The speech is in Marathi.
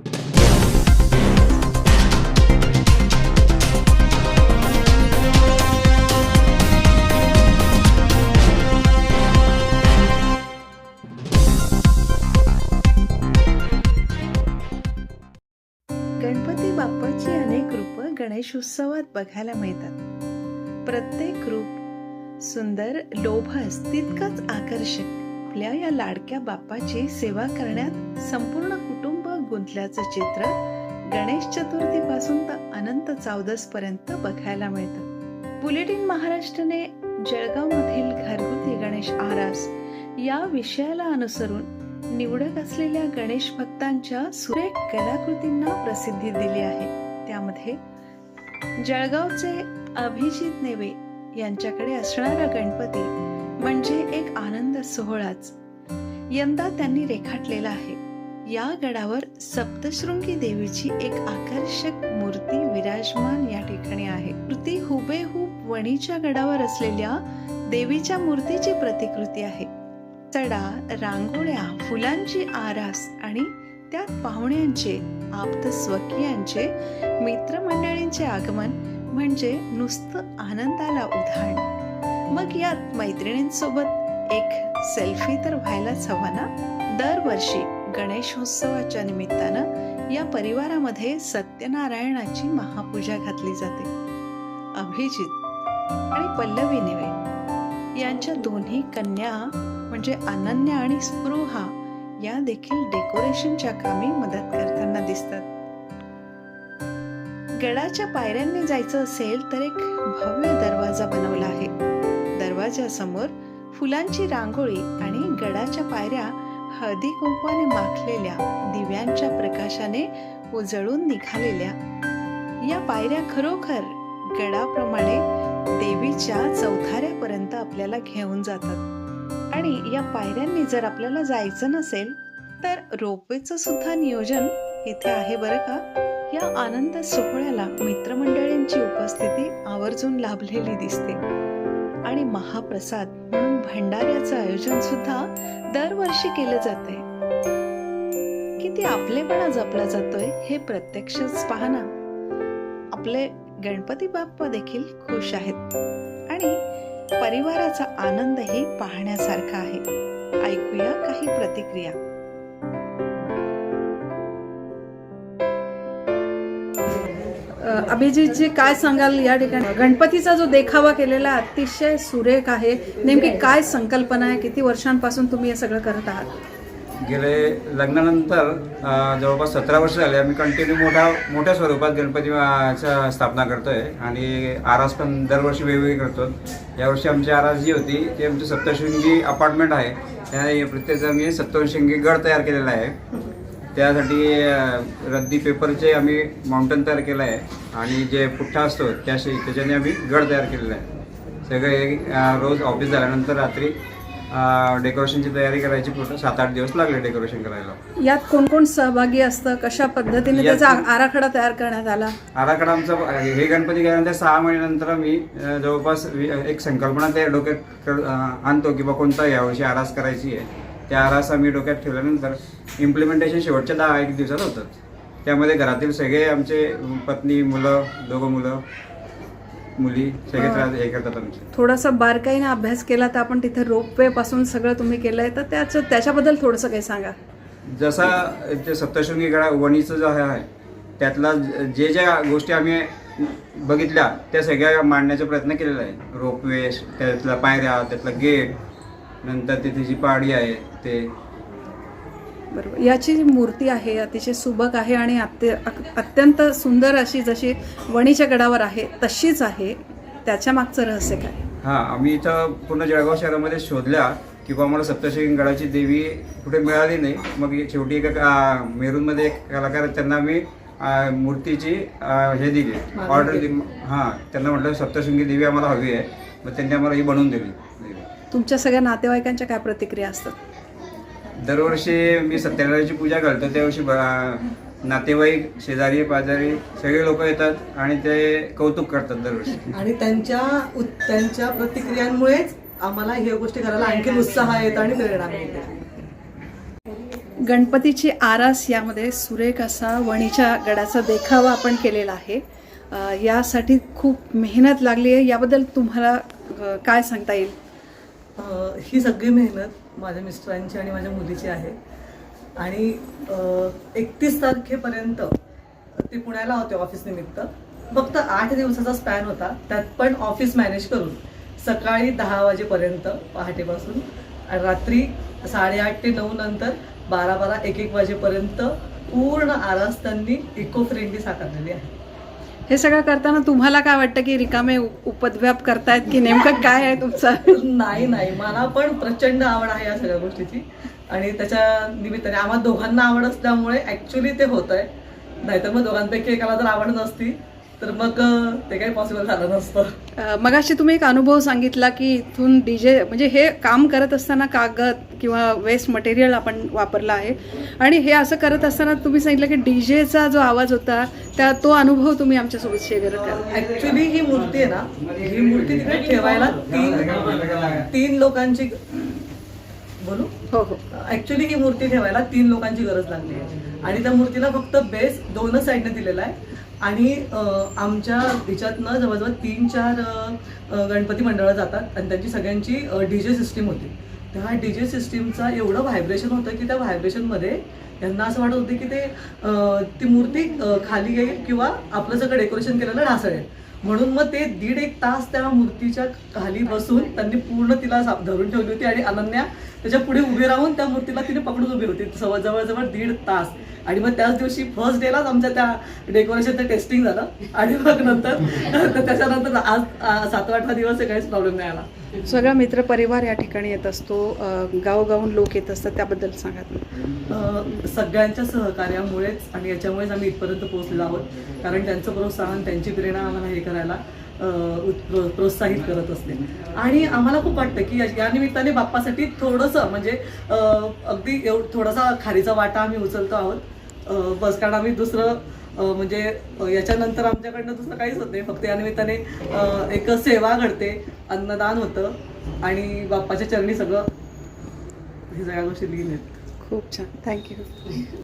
गणपती बाप्पाची अनेक रूप गणेश उत्सवात बघायला मिळतात. प्रत्येक रूप सुंदर लोभस तितकंच आकर्षक. आपल्या या लाडक्या बाप्पाची सेवा करण्यात संपूर्ण कुटुंब गुंतल्याचं चित्र गणेश चतुर्थी पासून तर अनंत चौदस पर्यंत बघायला मिळतं. बुलेटिन महाराष्ट्राने जळगावमधील घरगुती गणेश आरास या विषयाला अनुसरून निवडक असलेल्या गणेश भक्तांच्या सुरेख कलाकृतींना प्रसिद्धी दिली आहे. त्यामध्ये जळगावचे अभिजित नेवे यांच्याकडे असणारा गणपती म्हणजे एक आनंद सोहळाच. यंदा त्यांनी रेखाटलेला आहे. या गडावर सप्तशृंगी देवीची एक आकर्षक मूर्ती विराजमान या ठिकाणी आहे. कृती हुबेहूब वणीच्या गडावर असलेल्या देवीच्या मूर्तीची प्रतिकृती आहे. चढा रांगोळ्या फुलांची आरास आणि त्यात पाहुण्यांचे आप्त स्वकीयांचे मित्रमंडळींचे आगमन म्हणजे नुसतं आनंदाला उधाण. मग यात मैत्रिणींसोबत एक सेल्फी तर व्हायलाच हवा ना? दरवर्षी गणेशोत्सवाच्या निमित्तानं या परिवारामध्ये सत्यनारायणाची महापूजा घातली जाते. अभिजित आणि पल्लवी नेवे यांच्या दोन्ही कन्या म्हणजे अनन्या आणि स्पृहा या देखील डेकोरेशनच्या कामी मदत करताना दिसतात. गडाच्या पायऱ्यांनी जायचं असेल तर एक भव्य दरवाजा बनवला आहे. दरवाजासमोर फुलांची रांगोळी आणि गडाच्या पायऱ्या हळदी कुंकवाने माखलेल्या दिव्यांच्या प्रकाशाने उजळून निघालेल्या. या पायऱ्या खरोखर गडाप्रमाणे देवीच्या चौथाऱ्यापर्यंत आपल्याला घेऊन जातात. आणि या पायऱ्यांनी जर आपल्याला जायचं नसेल तर रोपवेचं सुद्धा नियोजन इथे आहे बरं का? या आनंद सोहळ्याला मित्रमंडळींची उपस्थिती आवर्जून लाभलेली दिसते. आणि महाप्रसाद म्हणून भंडाऱ्याचं आयोजन सुद्धा दरवर्षी केलं जाते किती आपलेपणा जपला जातोय हे प्रत्यक्षच पाहना आपले गणपती बाप्पा देखील खुश आहेत आणि परिवाराचा आनंदही पाहण्यासारखा आहे. ऐकूया काही प्रतिक्रिया. अभिजितजी काय सांगाल या ठिकाणी? गणपतीचा जो देखावा केलेला आहे, अतिशय सुरेख आहे. नेमकी काय संकल्पना आहे? किती वर्षांपासून तुम्ही हे सगळं करत आहात? गेले लग्नानंतर अ, जवळपास सतरा वर्ष झाले आम्ही कंटिन्यू मोठ्या मोठ्या स्वरूपात गणपतीचा स्थापना करतोय. आणि आरास पण दरवर्षी वेगवेगळी करतो. यावर्षी आमची आरास जी होती ती आमची सप्तशृंगी अपार्टमेंट आहे. त्या प्रत्येक आम्ही सप्तशृंगी गड तयार केलेला आहे. त्यासाठी रद्दी पेपरचे आम्ही माउंटन तयार केलं आहे आणि जे पुठ्ठा असतो त्याशी त्याच्याने आम्ही गड तयार केलेला आहे. सगळे रोज ऑफिस झाल्यानंतर रात्री डेकोरेशनची तयारी करायची पूर्ण सात आठ दिवस लागले डेकोरेशन करायला. यात कोण कोण सहभागी असतं? कशा पद्धतीने त्याचा आराखडा तयार करण्यात आला? आराखडा आमचा हे गणपती गेल्यानंतर सहा महिन्यानंतर अ, जवळपास एक संकल्पना त्या डोक्यात आणतो की बा कोणता यावर्षी आरास करायची आहे. त्या आरास आम्ही डोक्यात ठेवल्यानंतर इम्प्लिमेंटेशन शेवटच्या दहा एक दिवसात होतं त्यामध्ये घरातील सगळे आमचे पत्नी मुलं दोघं मुलं मुली सगळे त्रास हे करतात आमचे. थोडासा बारकाईने अभ्यास केला तर आपण तिथे रोपवे पासून सगळं तुम्ही केलंय तर त्याचं त्याच्याबद्दल थोडंसं काही सांगा. जसा ते सप्तशृंगी गडा वणीचं जो आहे त्यातला ज- ज्या गोष्टी आम्ही बघितल्या त्या सगळ्या मांडण्याचा प्रयत्न केलेला आहे. रोपवे त्यातल्या पायऱ्या त्यातला गेट नंतर तिथे जी पहाडी आहे ते. बरोबर. याची जी मूर्ती आहे अतिशय सुबक आहे आणि अत्य अत्यंत सुंदर अशी जशी वणीच्या गडावर आहे तशीच आहे. त्याच्या मागचं रहस्य काय? हां आम्ही इथं पूर्ण जळगाव शहरामध्ये शोधल्या की बा आम्हाला सप्तशृंगी गडाची देवी कुठे मिळाली नाही. मग शेवटी एका मेरूनमध्ये एक कलाकार त्यांना मी आ, मूर्तीची हे दिली. ऑर्डर दिली. हां त्यांना म्हटलं सप्तशृंगी देवी आम्हाला हवी आहे. मग त्यांनी आम्हाला ही बनवून दिली. तुमच्या सगळ्या नातेवाईकांच्या काय प्रतिक्रिया असतात? दरवर्षी मी सत्यनारायणाची पूजा घालतो त्यावर्षी नातेवाईक शेजारी पाजारी सगळे लोक येतात आणि ते कौतुक करतात दरवर्षी. आणि त्यांच्या त्यांच्या प्रतिक्रियांमुळेच आम्हाला ह्या गोष्टी करायला आणखी उत्साह येतो आणि प्रेरणा मिळते गणपतीची आरास यामध्ये सुरेख असा वणीच्या गडाचा देखावा आपण केलेला आहे. यासाठी खूप मेहनत लागली आहे. याबद्दल तुम्हाला काय सांगता येईल? ही सगळी मेहनत माझ्या मिस्टरांची आणि माझ्या मुलीची आहे. आणि एकतीस तारखेपर्यंत ते पुण्याला होते ऑफिस निमित्त. फक्त आठ दिवसाचा स्पॅन होता. त्यात पण ऑफिस मॅनेज करून सकाळी दहा वाजेपर्यंत पहाटेपासून आणि रात्री साडेआठ ते नऊ नंतर बारा बारा एक एक वाजेपर्यंत पूर्ण आरास त्यांनी इको फ्रेंडली साकारलेली आहे. हे सगळं करताना तुम्हाला काय वाटतं की रिकामे उपद्व्याप करतायत की नेमकं काय आहे तुमचं? नाही नाही. मला पण प्रचंड आवड आहे या सगळ्या गोष्टीची. आणि त्याच्या निमित्ताने आम्हाला दोघांना आवड असल्यामुळे ऍक्च्युली ते होत आहे नाहीतर मग दोघांपैकी एकाला जर आवड नसती. तर मग ते काही पॉसिबल झालं नसतं. अ, मगाशी तुम्ही एक अनुभव सांगितला की इथून डीजे म्हणजे हे काम करत असताना कागद किंवा वेस्ट मटेरियल आपण वापरला आहे. आणि हे असं करत असताना तुम्ही सांगितलं की डीजेचा जो आवाज होता त्या तो अनुभव तुम्ही आमच्यासोबत शेअर करा. ऍक्च्युली ही मूर्ती आहे ना ही मूर्ती तिकडे ठेवायला तीन तीन लोकांची बोलू? हो हो. ऍक्च्युली ही मूर्ती ठेवायला तीन लोकांची गरज लागली आहे. आणि त्या मूर्तीला फक्त बेस दोनच साईडने दिलेला आहे. आणि आमच्या ह्याच्यातनं जवळजवळ तीन चार गणपती मंडळं जातात आणि त्यांची सगळ्यांची डीजे सिस्टीम होती. त्या डीजे सिस्टीमचा एवढं व्हायब्रेशन होतं की त्या व्हायब्रेशनमध्ये यांना असं वाटत होतं की ते ती मूर्ती खाली येईल किंवा आपलं सगळं डेकोरेशन केलेलं ढासळेल. म्हणून मग ते दीड एक तास त्या मूर्तीच्या खाली बसून त्यांनी पूर्ण तिला धरून ठेवली होती आणि अनन्या त्याच्या पुढे उभी राहून त्या मूर्तीला तिने पकडून उभी होती. सव- जवळजवळ दीड तास. आणि मग त्याच दिवशी फर्स्ट डेलाच आमच्या त्या डेकोरेशनचं टेस्टिंग झालं. आणि मग नंतर तर त्याच्यानंतर आज आ, सातवा आठवा दिवस काहीच प्रॉब्लेम नाही आला. सगळा मित्रपरिवार या ठिकाणी येत असतो. गावोगावून लोक येत असतात. त्याबद्दल सांगा सगळ्यांच्या सहकार्यामुळेच आणि याच्यामुळेच आम्ही इथपर्यंत पोहोचलेलो आहोत. कारण त्यांचं प्रोत्साहन त्यांची प्रेरणा आम्हाला हे करायला प्रोत्साहित करत असते. आणि आम्हाला खूप वाटतं की या- निमित्ताने बाप्पासाठी थोडंसं म्हणजे अगदी एव थोडासा खारीचा वाटा आम्ही उचलतो आहोत. बस कारण आम्ही दुसरं म्हणजे याच्यानंतर आमच्याकडनं दुसरं काहीच होत नाही. फक्त या निमित्ताने एक सेवा घडते अन्नदान होतं आणि बाप्पाच्या चरणी सगळं हे सगळ्या गोष्टी लिहिल्या आहेत खूप छान. थँक्यू